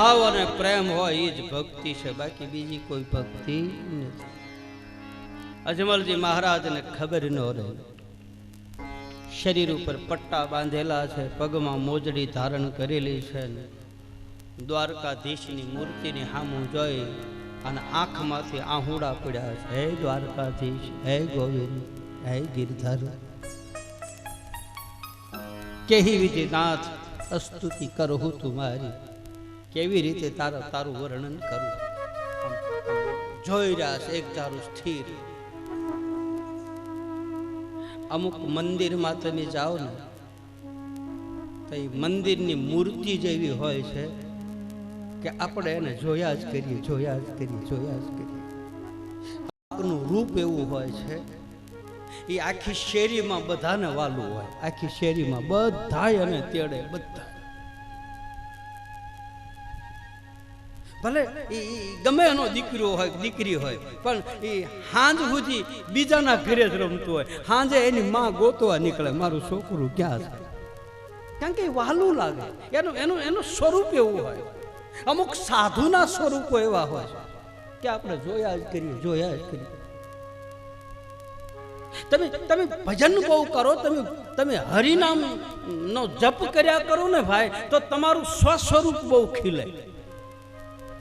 ભાવ અને પ્રેમ હોય એ જ ભક્તિ છે. બાકી બીજી કોઈ ભક્તિ નથી. અજમલજી મહારાજને ખબર ન રહે. શરીર ઉપર પટ્ટા બાંધેલા છે, પગમાં મોજડી ધારણ કરેલી છે ને. દ્વારકાધીશની મૂર્તિની સામું જોઈ અને આંખમાંથી આહુડા પડ્યા છે. હે દ્વારકાધીશ, હે ગોવિંદ, હે ગિરધર. કેવી રીતે નાથ અસ્તુતિ કરહું તુમારી કેવી રીતે તારા તારું વર્ણન કરું? જોઈ રહ્યા છે એક તારું સ્થિર. અમુક મંદિરમાં તમે જાઓ ને, તો એ મંદિરની મૂર્તિ જેવી હોય છે કે આપણે એને જોયા જ કરીએ, જોયા જ કરીએ, જોયા જ કરીએ. આપનું રૂપ એવું હોય છે, એ આખી શેરીમાં બધાને વાલું હોય. આખી શેરીમાં બધાય અને તેડે બધા ભલે એ ગમે એનો દીકરો હોય, દીકરી હોય, પણ એ હાંજ સુધી બીજાના ઘરે જ રમતું હોય. હાંજે એની માં ગોતવા નીકળે, મારું છોકરું ક્યાં છે? કારણ કે વાલું લાગે. એનું એનું એનું સ્વરૂપ એવું હોય. અમુક સાધુના સ્વરૂપો એવા હોય કે આપણે જોયા જ કરીએ, જોયા જ કરીએ. તમે તમે ભજન બહુ કરો, તમે તમે હરિનામ નો જપ કર્યા કરો ને ભાઈ, તો તમારું સ્વસ્વરૂપ બહુ ખીલે.